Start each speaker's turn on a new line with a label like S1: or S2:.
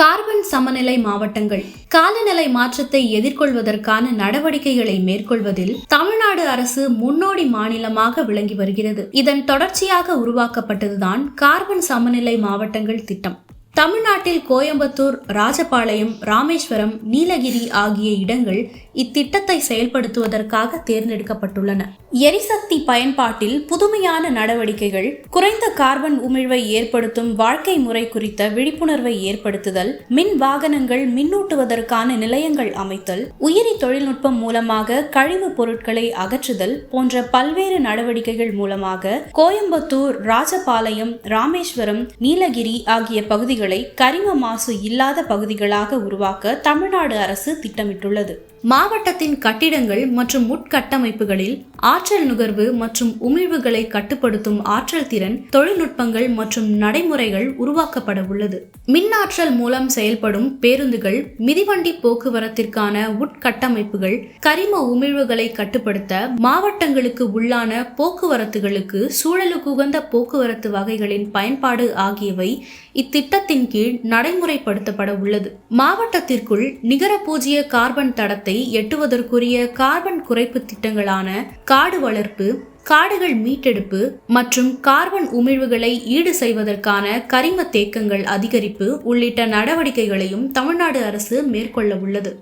S1: Carbon சமநிலை மாவட்டங்கள். காலநிலை மாற்றத்தை எதிர்கொள்வதற்கான நடவடிக்கைகளை மேற்கொள்வதில் தமிழ்நாடு அரசு முன்னோடி மாநிலமாக விளங்கி வருகிறது. இதன் தொடர்ச்சியாக உருவாக்கப்பட்டதுதான் கார்பன் சமநிலை மாவட்டங்கள் திட்டம். தமிழ்நாட்டில் கோயம்புத்தூர் ராஜபாளையம் ராமேஸ்வரம் நீலகிரி ஆகிய இடங்கள் இத்திட்டத்தை செயல்படுத்துவதற்காக தேர்ந்தெடுக்கப்பட்டுள்ளன. எரிசக்தி பயன்பாட்டில் புதுமையான நடவடிக்கைகள் குறைந்த கார்பன் உமிழ்வை ஏற்படுத்தும் வாழ்க்கை முறை குறித்த விழிப்புணர்வை ஏற்படுத்துதல் மின் வாகனங்கள் மின்னூட்டுவதற்கான நிலையங்கள் அமைத்தல் உயிரி தொழில்நுட்பம் மூலமாக கழிவுப் பொருட்களை அகற்றுதல் போன்ற பல்வேறு நடவடிக்கைகள் மூலமாக கோயம்புத்தூர் ராஜபாளையம் ராமேஸ்வரம் நீலகிரி ஆகிய பகுதிகள் கரிம மாசு இல்லாத பகுதிகளாக உருவாக்க தமிழ்நாடு அரசு திட்டமிட்டுள்ளது. மாவட்டத்தின் கட்டிடங்கள் மற்றும் உட்கட்டமைப்புகளில் ஆற்றல் நுகர்வு மற்றும் உமிழ்வுகளை கட்டுப்படுத்தும் ஆற்றல் திறன் தொழில்நுட்பங்கள் மற்றும் நடைமுறைகள் உருவாக்கப்பட உள்ளது. மின்னாற்றல் மூலம் செயல்படும் பேருந்துகள் மிதிவண்டி போக்குவரத்திற்கான உட்கட்டமைப்புகள் கரிம உமிழ்வுகளை கட்டுப்படுத்த மாவட்டங்களுக்கு உள்ளான போக்குவரத்துகளுக்கு சூழலுக்கு உகந்த போக்குவரத்து வகைகளின் பயன்பாடு ஆகியவை இத்திட்டத்தின் கீழ் நடைமுறைப்படுத்தப்பட உள்ளது. மாவட்டத்திற்குள் நிகர பூஜ்ய கார்பன் தடத்தை எட்டுவதற்குரிய கார்பன் குறைப்பு திட்டங்களான காடு வளர்ப்பு காடுகள் மீட்டெடுப்பு மற்றும் கார்பன் உமிழ்வுகளை ஈடு செய்வதற்கான கரிம தேக்கங்கள் அதிகரிப்பு உள்ளிட்ட நடவடிக்கைகளையும் தமிழ்நாடு அரசு மேற்கொள்ள உள்ளது.